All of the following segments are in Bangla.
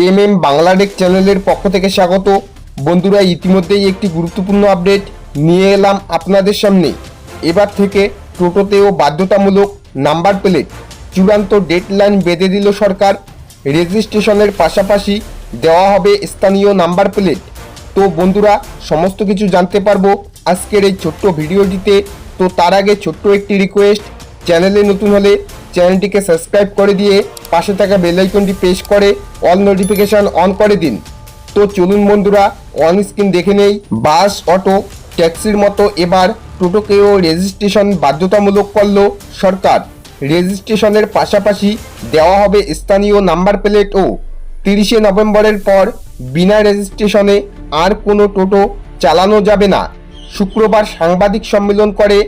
এম এম বাংলাডেক চ্যানেলের পক্ষ থেকে স্বাগত। বন্ধুরা, ইতিমধ্যেই একটি গুরুত্বপূর্ণ আপডেট নিয়ে এলাম আপনাদের সামনে। এবার থেকে টোটোতেও বাধ্যতামূলক নাম্বার প্লেট, চূড়ান্ত ডেডলাইন বেঁধে দিল সরকার। রেজিস্ট্রেশনের পাশাপাশি দেওয়া হবে স্থানীয় নাম্বার প্লেট। তো বন্ধুরা, সমস্ত কিছু জানতে পারব আজকের এই ছোট্ট ভিডিওটিতে। তো তার আগে ছোট্ট একটি রিকোয়েস্ট চ্যানেলে নতুন হলে চ্যানেলটিকে সাবস্ক্রাইব করে দিয়ে পাশে থাকা বেল আইকনটি প্রেস করে অল নোটিফিকেশন অন করে দিন। তো চলুন বন্ধুরা, অন স্ক্রিন দেখে নেই, বাস, অটো, ট্যাক্সির মতো এবার টোটোকেও রেজিস্ট্রেশন বাধ্যতামূলক করল সরকার। রেজিস্ট্রেশনের পাশাপাশি দেওয়া হবে স্থানীয় নাম্বার প্লেট ও তিরিশে নভেম্বরের পর বিনা রেজিস্ট্রেশনে আর কোনো টোটো চালানো যাবে না। শুক্রবার সাংবাদিক সম্মেলন করে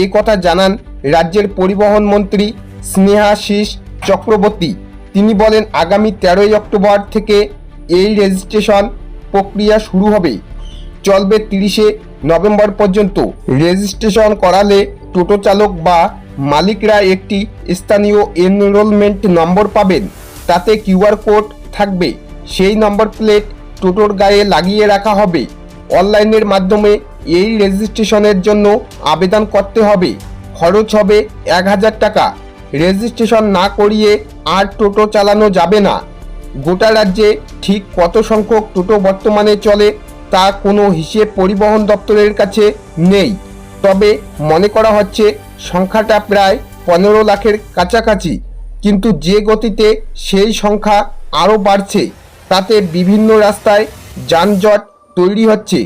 এই কথা জানান রাজ্যের পরিবহন মন্ত্রী স্নেহাশিস চক্রবর্তী। তিনি বলেন, আগামী তেরোই অক্টোবর থেকে এই রেজিস্ট্রেশন প্রক্রিয়া শুরু হবে। চলবে তিরিশে নভেম্বর পর্যন্ত। রেজিস্ট্রেশন করালে টোটো চালক বা মালিকরা একটি স্থানীয় এনরোলমেন্ট নম্বর পাবেন। তাতে কিউআর কোড থাকবে। সেই নম্বর প্লেট টোটোর গায়ে লাগিয়ে রাখা হবে। অনলাইনের মাধ্যমে এই রেজিস্ট্রেশনের জন্য আবেদন করতে হবে। খরচ হবে এক হাজার টাকা। রেজিস্ট্রেশন না করিয়ে আর টোটো চালানো যাবে না। গোটা রাজ্যে ঠিক কত সংখ্যক টোটো বর্তমানে চলে তা কোনো হিসেব পরিবহন দপ্তরের কাছে নেই। তবে মনে করা হচ্ছে সংখ্যাটা প্রায় পনেরো লাখের কাছাকাছি, কিন্তু যে গতিতে সেই সংখ্যা আরও বাড়ছে, তাতে বিভিন্ন রাস্তায় যানজট তৈরি হচ্ছে।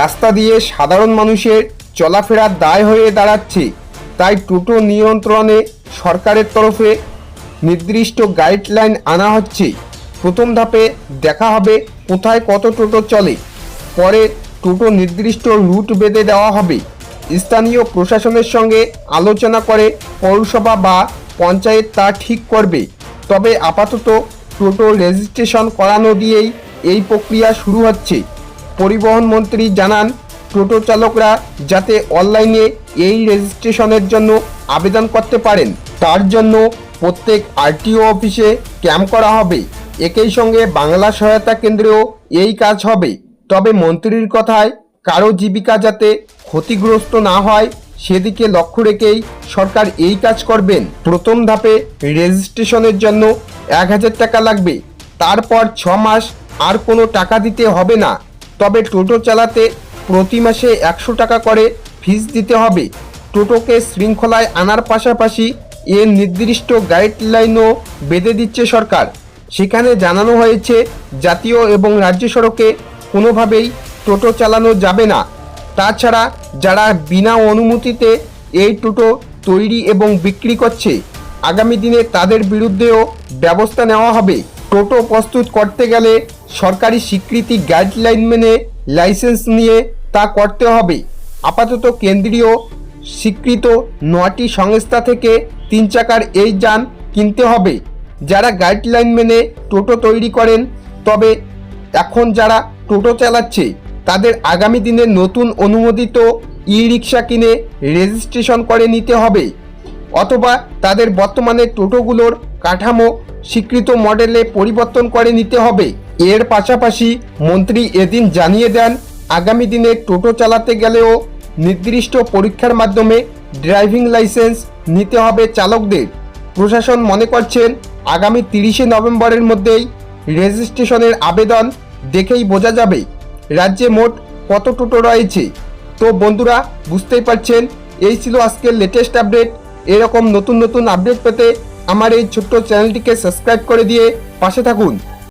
রাস্তা দিয়ে সাধারণ মানুষের চলাফেরার দায় হয়ে দাঁড়াচ্ছে। তাই টোটো নিয়ন্ত্রণে সরকারের তরফে নির্দিষ্ট গাইডলাইন আনা হচ্ছে। প্রথম ধাপে দেখা হবে কোথায় কত টোটো চলে। পরে টোটো নির্দিষ্ট রুট বেঁধে দেওয়া হবে। স্থানীয় প্রশাসনের সঙ্গে আলোচনা করে পৌরসভা বা পঞ্চায়েত তা ঠিক করবে। তবে আপাতত টোটো রেজিস্ট্রেশন করানো দিয়েই এই প্রক্রিয়া শুরু হচ্ছে। পরিবহন মন্ত্রী জানান টোটো চালকরা যাতে অনলাইনে এই রেজিস্ট্রেশনের জন্য আবেদন করতে পারেন, তার জন্য প্রত্যেক আরটিও অফিসে ক্যাম্প করা হবে। একই সঙ্গে বাংলা সহায়তা কেন্দ্রেও এই কাজ হবে। তবে মন্ত্রীর কথায়, কারও জীবিকা যাতে ক্ষতিগ্রস্ত না হয়, সেদিকে লক্ষ্য রেখেই সরকার এই কাজ করবেন। প্রথম ধাপে রেজিস্ট্রেশনের জন্য এক হাজার টাকা লাগবে। তারপর ছ মাস আর কোনো টাকা দিতে হবে না। তবে টোটো চালাতে প্রতি মাসে একশো টাকা করে ফিস দিতে হবে। টোটোকে শৃঙ্খলায় আনার পাশাপাশি এর নির্দিষ্ট গাইডলাইনও বেঁধে দিচ্ছে সরকার। সেখানে জানানো হয়েছে, জাতীয় এবং রাজ্য সড়কে কোনোভাবেই টোটো চালানো যাবে না। তাছাড়া যারা বিনা অনুমতিতে এই টোটো তৈরি এবং বিক্রি করছে, আগামী দিনে তাদের বিরুদ্ধেও ব্যবস্থা নেওয়া হবে। টোটো প্রস্তুত করতে গেলে সরকারি স্বীকৃতি গাইডলাইন মেনে লাইসেন্স নিয়ে তা করতে হবে। আপাতত কেন্দ্রীয় স্বীকৃত নটি সংস্থা থেকে তিন চাকার এই যান কিনতে হবে। যারা গাইডলাইন মেনে টোটো তৈরি করেন, তবে এখন যারা টোটো চালাচ্ছে, তাদের আগামী দিনে নতুন অনুমোদিত ই রিক্সা কিনে রেজিস্ট্রেশন করে নিতে হবে। অথবা তাদের বর্তমানে টোটোগুলোর কাঠামো স্বীকৃত মডেলে পরিবর্তন করে নিতে হবে। এর পাশাপাশি মন্ত্রী এদিন জানিয়ে দেন, আগামী দিনে টোটো চালাতে গেলেও নির্দিষ্ট পরীক্ষার মাধ্যমে ড্রাইভিং লাইসেন্স নিতে হবে চালকদের। প্রশাসন মনে করছেন, আগামী তিরিশে নভেম্বরের মধ্যেই রেজিস্ট্রেশনের আবেদন দেখেই বোঝা যাবে রাজ্যে মোট কত টোটো রয়েছে। তো বন্ধুরা, বুঝতেই পারছেন, এই ছিল আজকের লেটেস্ট আপডেট এরকম নতুন নতুন আপডেট পেতে আমার এই ছোট্ট চ্যানেলটিকে সাবস্ক্রাইব করে দিয়ে পাশে থাকুন।